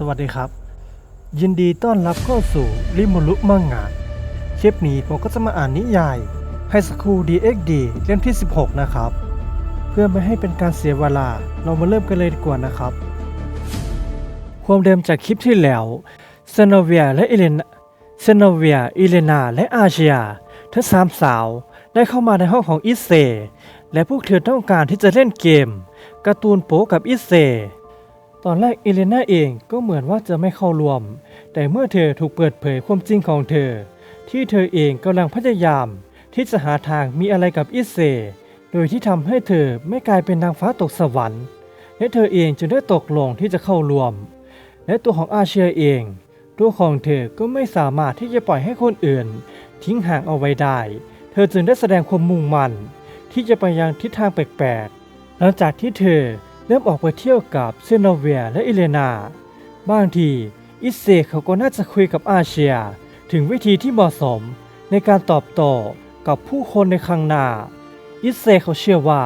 สวัสดีครับ ยินดีต้อนรับเข้าสู่ริมุรุมังงะคลิปนี้ผมก็จะมาอ่านนิยายให้สคู DXD เล่มที่ 16 นะครับ เพื่อไม่ให้เป็นการเสียเวลาเรามาเริ่มกันเลยดีกว่านะครับ ความเดิมจากคลิปที่แล้วเซโนเวียและอิเลนาเซโนเวียอิเลนาและอาเชียทั้งสามสาวได้เข้ามาในห้องของอิเซและพวกเธอต้องการที่จะเล่นเกมการ์ตูนโป๊กับอิเซ ตอนแรกเอเลนาเองก็เหมือนว่าจะไม่เข้าร่วม แต่เมื่อเธอถูกเปิดเผยความจริงของเธอ ที่เธอเองกำลังพยายาม ที่จะหาทางมีอะไรกับอิเซ โดยที่ทำให้เธอไม่กลายเป็นนางฟ้าตกสวรรค์ และเธอเองจึงได้ตกลงที่จะเข้าร่วม และตัวของอาเชียเอง ตัวของเธอก็ไม่สามารถที่จะปล่อยให้คนอื่น ทิ้งห่างเอาไว้ได้ เธอจึงได้แสดงความมุ่งมั่นที่จะไปยังทิศทางแปลกๆหลังจากที่เธอ เริ่มออกไปเที่ยวกับเซโนเวียและอิเลนา บางทีอิเซเขาก็น่าจะคุยกับอาเชีย ถึงวิธีที่เหมาะสมในการตอบโต้กับผู้คนในข้างหน้า อิเซเขาเชื่อว่า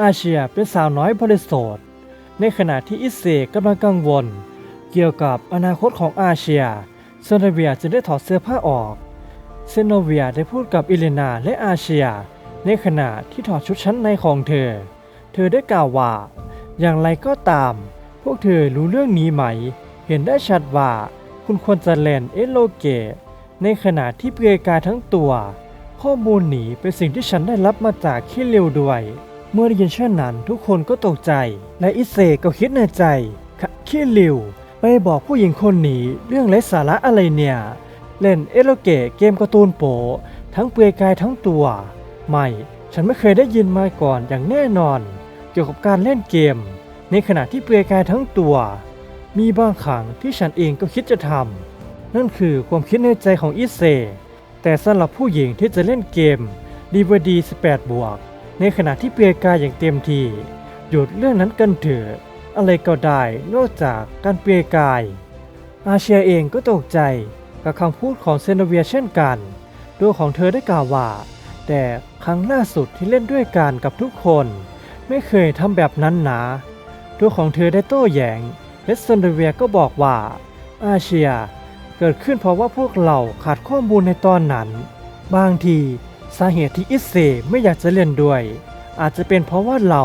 อาเชียเป็นสาวน้อยบริสุทธิ์ในขณะที่อิเซกำลังกังวล เกี่ยวกับอนาคตของอาเชียเซโนเวียจึงได้ถอดเสื้อผ้าออกเซโนเวียได้พูดกับอิเลนาและอาเชีย ในขณะที่ถอดชุดชั้นในของเธอ เธอได้กล่าวว่า อย่างไรก็ตาม พวกเธอรู้เรื่องนี้ไหม เห็นได้ชัดว่า คุณควรจะแลนเอโลเกตในขณะที่เปลือยกายทั้งตัว ข้อมูลนี้เป็นสิ่งที่ฉันได้รับมาจากคิเลียวด้วย เมื่อได้ยินเช่นนั้นทุกคนก็ตกใจ และอิเซก็คิดในใจคะคิเลียวไปบอกผู้หญิงคนนี้เรื่องไร้สาระอะไรเนี่ย เล่นเอโลเกเกมการ์ตูนโป ทั้งเปลือยกายทั้งตัว ไม่ ฉันไม่เคยได้ยินมาก่อนอย่างแน่นอน เกี่ยวกับการเล่นเกม ในขณะที่เปลือยกายทั้งตัว มีบางครั้งที่ฉันเองก็คิดจะทำนั่นคือความคิดในใจของอิเซ แต่สำหรับผู้หญิงที่จะเล่นเกม DVD 18 บวก ในขณะที่เปลือยกายอย่างเต็มที่หยุดเรื่องนั้นกันเถอะอะไรก็ได้นอกจากการเปลือยกาย อาเชียเองก็ตกใจกับคำพูดของเซโนเวียเช่นกัน ตัวของเธอได้กล่าวว่า แต่ครั้งล่าสุดที่เล่นด้วยกันกับทุกคน ไม่เคยทำแบบนั้นนะตัวของเธอได้โต้แย้งและเซนเดเวียก็บอกว่า อาเชีย เกิดขึ้นเพราะว่าพวกเราขาดข้อมูลในตอนนั้น บางทีสาเหตุที่อิเซไม่อยากจะเล่นด้วย อาจจะเป็นเพราะว่าเรา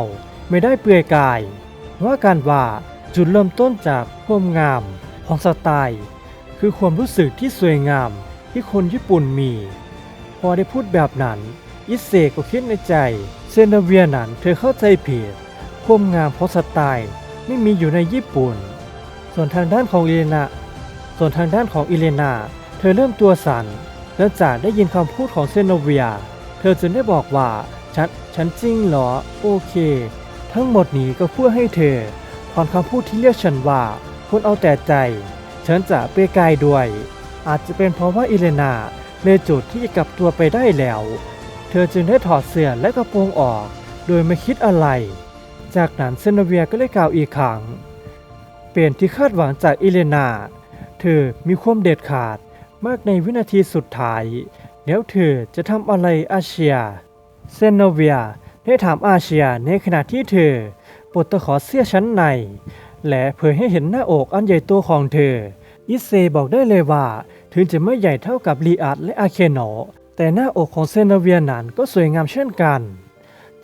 ไม่ได้เปลือยกาย ว่าการว่าจุดเริ่มต้นจากความงามของสไตล์ คือความรู้สึกที่สวยงามที่คนญี่ปุ่นมี พอได้พูดแบบนั้น อิเซก็คิดในใจ เซนเวียนั้นเธอเข้าใจผิดความงามของสไตล์ไม่มีอยู่ในญี่ปุ่น ส่วนทางด้านของอิเลนาส่วนทางด้านของอิเลนาเธอเริ่มตัวสั่นหลังจากได้ยินคำพูดของเซนเวีย เธอจึงได้บอกว่าฉันฉันจริงเหรอ โอเค ทั้งหมดนี้ก็เพื่อให้เธอถอนคำพูดที่เรียกฉันว่าคนเอาแต่ใจ ฉันจะเปรยกายด้วย อาจจะเป็นเพราะว่าอิเลนาเลยจุดที่จะกลับตัวไปได้แล้ว เธอจึงได้ถอดเสื้อและกระโปรงออก โดยไม่คิดอะไร จากนั้นเซโนเวียก็ได้กล่าวอีกครั้ง เปลี่ยนที่คาดหวังจากอิเลนา เธอมีความเด็ดขาดมากในวินาทีสุดท้าย แล้วเธอจะทำอะไรอาเชีย เซโนเวียได้ถามอาเชียในขณะที่เธอปลดตะขอเสื้อชั้นใน และเผยให้เห็นหน้าอกอันใหญ่โตของเธอ อิเซบอกได้เลยว่า ถึงจะไม่ใหญ่เท่ากับลีอาร์และอาเคโน แต่หน้าอกของเซนเวียนั้นก็สวยงามเช่นกัน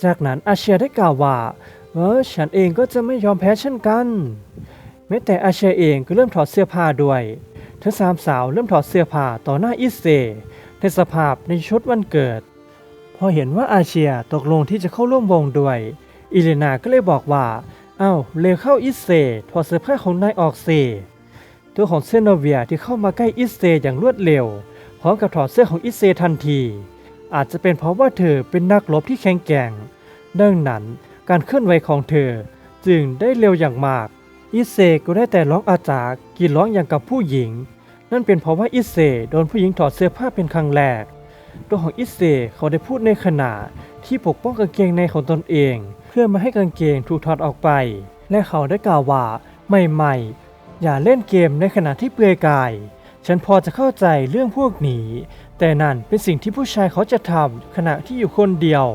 จากนั้นอาเชียได้กล่าวว่าเออฉันเองก็จะไม่ยอมแพ้เช่นกัน แม้แต่อาเชียเองก็เริ่มถอดเสื้อผ้าด้วย ทั้งสามสาวเริ่มถอดเสื้อผ้าต่อหน้าอิเซในสภาพในชุดวันเกิด พอเห็นว่าอาเชียตกลงที่จะเข้าร่วมวงด้วย อิเลนาก็เลยบอกว่าเอ้าเร็วเข้าอิเซถอดเสื้อผ้าของนายออกเซตัวของเซโนเวียที่เข้ามาใกล้อิเซอย่างรวดเร็ว พร้อมกับถอดเสื้อของอิเซทันที อาจจะเป็นเพราะว่าเธอเป็นนักรบที่แข็งแกร่งดังนั้นการเคลื่อนไหวของเธอจึงได้เร็วอย่างมาก อิเซก็ได้แต่ร้องอาจากกรีดร้องอย่างกับผู้หญิง นั่นเป็นเพราะว่าอิเซโดนผู้หญิงถอดเสื้อผ้าเป็นครั้งแรก ตัวของอิเซเขาได้พูดในขณะที่ปกป้องกางเกงในของตนเอง เพื่อไม่ให้กางเกงถูกถอดออกไป และเขาได้กล่าวว่าไม่ไม่อย่าเล่นเกมในขณะที่เปลือยกาย ฉันพอจะเข้าใจเรื่องพวกนี้ แต่นั่นเป็นสิ่งที่ผู้ชายเขาจะทำขณะที่อยู่คนเดียว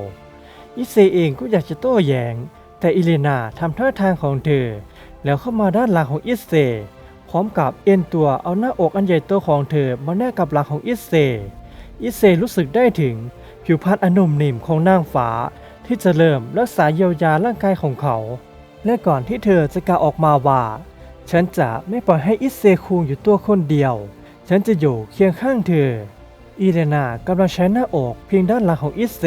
อิเซเองก็อยากจะโต้แย้ง แต่อิเลนาทำท่าทางของเธอ แล้วเข้ามาด้านหลังของอิเซ พร้อมกับเอ็นตัวเอาหน้าอกอันใหญ่โตของเธอมาแนบกับหลังของอิเซ อิเซรู้สึกได้ถึงผิวพรรณอันนุ่มนิ่มของนางฟ้าที่จะเริ่มรักษาเยียวยาร่างกายของเขา และก่อนที่เธอจะกล่าวออกมาว่า ฉันจะไม่ปล่อยให้อิเซคุงอยู่ตัวคนเดียว ฉันจะอยู่เคียงข้างเธอ อีเลนากำลังใช้หน้าอกเพียงด้านหลังของอิสเซ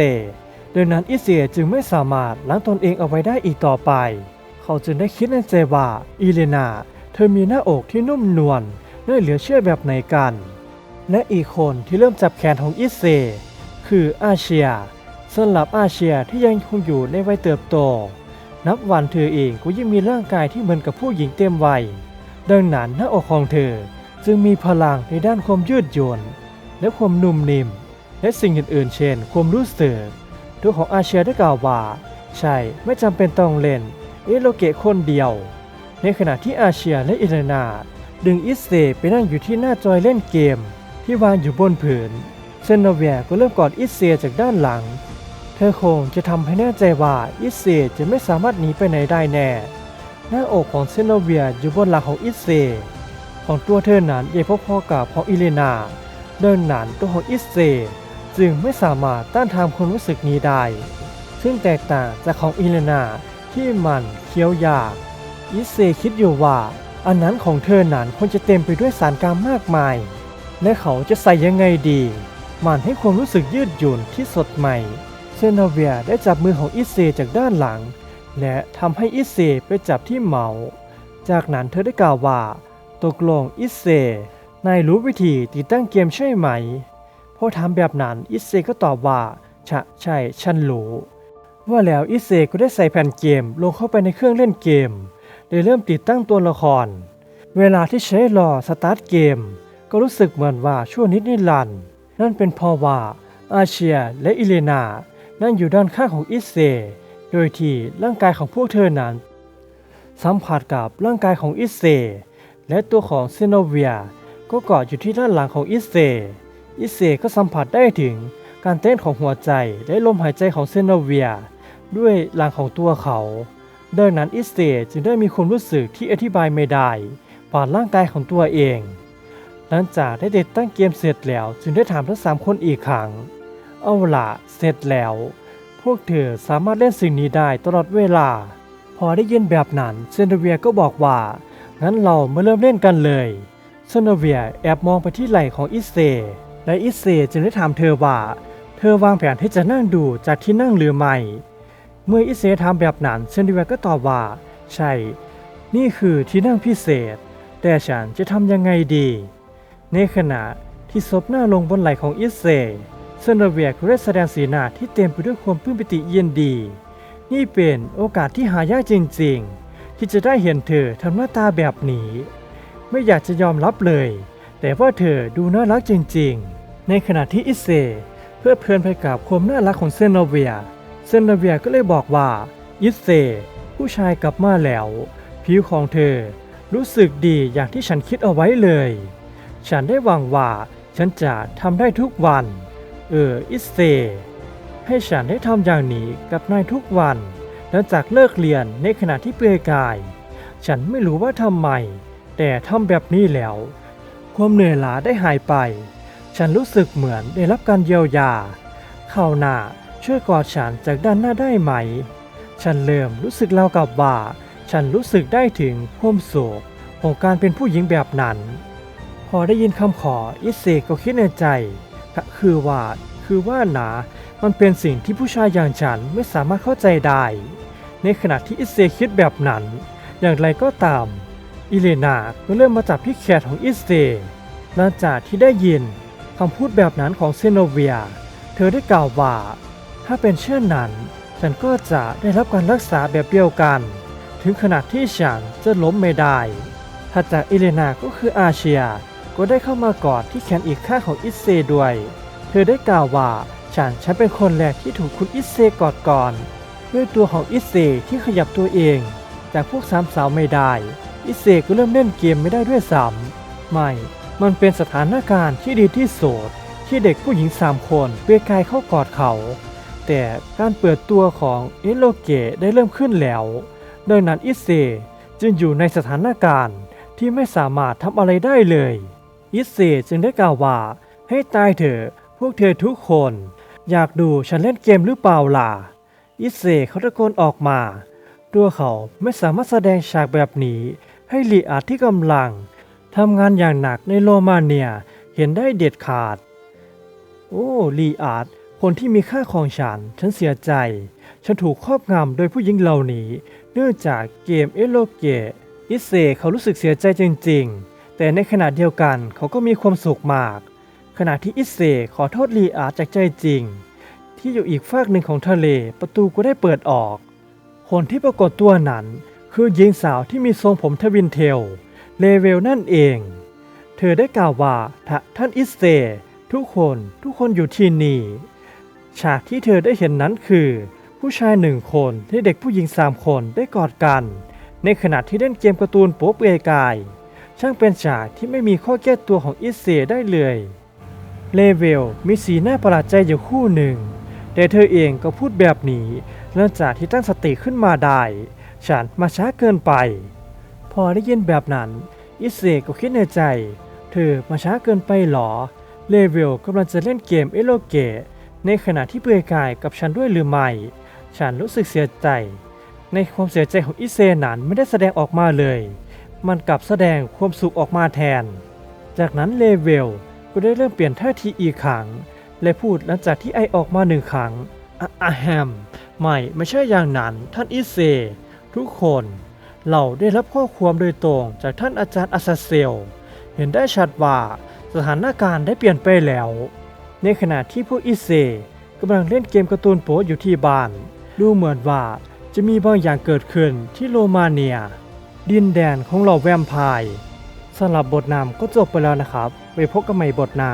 ดังนั้นอิเซจึงไม่สามารถล้างตนเองเอาไว้ได้อีกต่อไป เขาจึงได้คิดในใจว่าอีเลนา เธอมีหน้าอกที่นุ่มนวลน่าเหลือเชื่อแบบไหนกัน และอีกคนที่เริ่มจับแขนของอิเซคืออาเชียสำหรับอาเชียที่ยังคงอยู่ในวัยเติบโต นับวันเธอเองก็ยังมีร่างกายที่เหมือนกับผู้หญิงเต็มวัย ดังนั้นหน้าอกของเธอ จึงมีพลังในด้านความยืดหยุ่นและความนุ่มนิ่ม และสิ่งอื่นๆ เช่น ความรู้สึกตัวของอาเชียได้กล่าวว่า ใช่ไม่จำเป็นต้องเล่นเอโลเกะคนเดียว ในขณะที่อาเชียและอิเลนาดึงอิสเซไปนั่งอยู่ที่หน้าจอยเล่นเกม ที่วางอยู่บนผืนเซนโนเวียก็เริ่มกอดอิสเซจากด้านหลัง เธอคงจะทำให้แน่ใจว่าอิสเซจะไม่สามารถหนีไปไหนได้แน่ หน้าอกของเซนโนเวียอยู่บนหลังของอิสเซ ของตัวเธอนั้นใหญ่พอกับของอิเลนา เดินหนานตัวของอิสเซจึงไม่สามารถต้านทานความรู้สึกนี้ได้ ซึ่งแตกต่างจากของอิเลนาที่มันเคี้ยวยากอิเซคิดอยู่ว่า อันนั้นของเธอนั้นควรจะเต็มไปด้วยสารกามมากมาย และเขาจะใส่ยังไงดี มันให้ความรู้สึกยืดหยุ่นที่สดใหม่เซนโนเวียได้จับมือของอิเซจากด้านหลัง และทำให้อิเซไปจับที่เหมา จากนั้นเธอได้กล่าวว่า ตกลงอิเซนายรู้วิธีติดตั้งเกมใช่ไหมพอถามแบบนั้นอิเซก็ตอบว่าชะใช่ฉันรู้ว่าแล้วอิเซก็ได้ใส่แผ่นเกมลงเข้าไปในเครื่องเล่นเกมได้เริ่มติดตั้งตัวละคร เวลาที่ใช้รอสตาร์ทเกม ก็รู้สึกเหมือนว่าชั่วนิดนิรันด์นั่นเป็นเพราะว่าอาเชียและอิเลนานั่งอยู่ด้านข้างของอิเซ โดยที่ร่างกายของพวกเธอนั้น สัมผัสกับร่างกายของอิเซ และตัวของเซโนเวียก็เกาะอยู่ที่ด้านหลังของอิเซ อิเซก็สัมผัสได้ถึงการเต้นของหัวใจและลมหายใจของเซโนเวียด้วยหลังของตัวเขา ดังนั้นอิเตจึงได้มีความรู้สึกที่อธิบายไม่ได้ผ่านร่างกายของตัวเอง หลังจากได้ติดตั้งเกมเสร็จแล้วจึงได้ถามทั้งสามคนอีกครั้ง เอาละเสร็จแล้ว พวกเธอสามารถเล่นสิ่งนี้ได้ตลอดเวลา พอได้ยินแบบนั้นเซนเวียก็บอกว่า งั้นเรามาเริ่มเล่นกันเลยเซนเวียแอบมองไปที่ไหล่ของอิเซ และอิเซจึงได้ถามเธอว่า เธอวางแผนที่จะนั่งดูจากที่นั่งหรือไม่ เมื่ออิเซทำแบบนั้นเซนดิเวก็ตอบว่า ใช่ นี่คือที่นั่งพิเศษ แต่ฉันจะทำยังไงดี ในขณะที่ซบหน้าลงบนไหล่ของอิเซเซนเวียก็ได้แสดงสีหน้าที่เต็มไปด้วยความปลื้มปิติยินดี นี่เป็นโอกาสที่หายากจริงๆ ที่จะได้เห็นเธอทำหน้าตาแบบนี้ ไม่อยากจะยอมรับเลย แต่ว่าเธอดูน่ารักจริงๆ ในขณะที่อิเซ เพื่อเพลินไปกับความน่ารักของเซนเวีย เซนเวียก็เลยบอกว่าอิเซ ผู้ชายกลับมาแล้ว ผิวของเธอรู้สึกดีอย่างที่ฉันคิดเอาไว้เลย ฉันได้หวังว่าฉันจะทำได้ทุกวัน เอออิเซ ให้ฉันได้ทำอย่างนี้กับนายทุกวัน หลังจากเลิกเรียนในขณะที่เปลือยกาย ฉันไม่รู้ว่าทำไม แต่ทำแบบนี้แล้ว ความเหนื่อยล้าได้หายไป ฉันรู้สึกเหมือนได้รับการเยียวยาข่าวหน้าช่วยกอดฉันจากด้านหน้าได้ไหม ฉันเริ่มรู้สึกเล่ากับว่า ฉันรู้สึกได้ถึงความโศกของการเป็นผู้หญิงแบบนั้น พอได้ยินคำขออิเซก็คิดในใจก็คือว่า คือว่าหนา มันเป็นสิ่งที่ผู้ชายอย่างฉันไม่สามารถเข้าใจได้ ในขณะที่อิเซคิดแบบนั้น อย่างไรก็ตาม อิเลนาก็เริ่มมาจับที่แขนของอิเซหลังจากที่ได้ยินคำพูดแบบนั้นของเซโนเวีย เธอได้กล่าวว่า ถ้าเป็นเช่นนั้น ฉันก็จะได้รับการรักษาแบบเดียวกัน ถึงขนาดที่ฉันจะล้มไม่ได้ถัดจากอิเลนาก็คืออาเชีย ก็ได้เข้ามากอดที่แขนอีกข้างของอิเซด้วย เธอได้กล่าวว่าฉันฉันเป็นคนแรกที่ถูกคุณอิเซกอดก่อน ด้วยตัวของอิเซที่ขยับตัวเอง จากพวกสามสาวไม่ได้ อิเซก็เริ่มเล่นเกมไม่ได้ด้วยซ้ำไม่ มันเป็นสถานการณ์ที่ดีที่สุดที่เด็กผู้หญิงสามคนเปียกายเข้ากอดเขา แต่การเปิดตัวของเอโลเกะได้เริ่มขึ้นแล้วดังนั้นอิเซจึงอยู่ในสถานการณ์ที่ไม่สามารถทำอะไรได้เลย อิเซจึงได้กล่าวว่า ให้ตายเถอะพวกเธอทุกคน อยากดูฉันเล่นเกมหรือเปล่าล่ะ อิเซเขาตะโกนออกมา ตัวเขาไม่สามารถแสดงฉากแบบนี้ ให้ลีอาที่กำลังทำงานอย่างหนักในโรมาเนียเห็นได้เด็ดขาด โอ้ลีอาร์คนที่มีค่าของฉัน ฉันเสียใจ ฉันถูกครอบงำโดยผู้หญิงเหล่านี้ เนื่องจากเกมเอโลเกะอิเซเขารู้สึกเสียใจจริง ๆ แต่ในขณะเดียวกันเขาก็มีความสุขมาก ขณะที่อิเซขอโทษลีอาจากใจจริง ที่อยู่อีกฝากหนึ่งของทะเลประตูก็ได้เปิดออก คนที่ปรากฏตัวนั้น คือหญิงสาวที่มีทรงผมทวินเทล เลเวลนั่นเอง เธอได้กล่าวว่าท่านอิสเซทุกคนทุกคนอยู่ที่นี่ฉากที่เธอได้เห็นนั้นคือ ผู้ชายหนึ่งคนและเด็กผู้หญิงสามคนได้กอดกัน ในขณะที่เล่นเกมการ์ตูนโป๊เปลือยกาย ช่างเป็นฉากที่ไม่มีข้อแก้ตัวของอิสเซได้เลย เลเวลมีสีหน้าประหลาดใจอยู่คู่หนึ่ง แต่เธอเองก็พูดแบบนี้หลังจากที่ตั้งสติขึ้นมาได้ ฉันมาช้าเกินไป พอได้ยินแบบนั้น อิเซก็คิดในใจ เธอมาช้าเกินไปหรอ เลเวลกำลังจะเล่นเกมเอโลเกะในขณะที่เปลือยกายกับฉันด้วยหรือไม่ ฉันรู้สึกเสียใจ ในความเสียใจของอิเซนั้นไม่ได้แสดงออกมาเลย มันกลับแสดงความสุขออกมาแทน จากนั้นเลเวลก็ได้เริ่มเปลี่ยนท่าทีอีกครั้ง และพูดหลังจากที่ไอออกมาหนึ่งครั้งอะแฮม ไม่ไม่ใช่อย่างนั้น ท่านอิเซ ทุกคน เราได้รับข้อความโดยตรงจากท่านอาจารย์อาซาเซล เห็นได้ชัดว่าสถานการณ์ได้เปลี่ยนไปแล้ว ในขณะที่พวกอิเซกำลังเล่นเกมการ์ตูนโป๊อยู่ที่บ้าน ดูเหมือนว่าจะมีบางอย่างเกิดขึ้นที่โรมาเนีย ดินแดนของเหล่าแวมไพร์สำหรับบทนำก็จบไปแล้วนะครับ ไปพบกันใหม่บทหน้า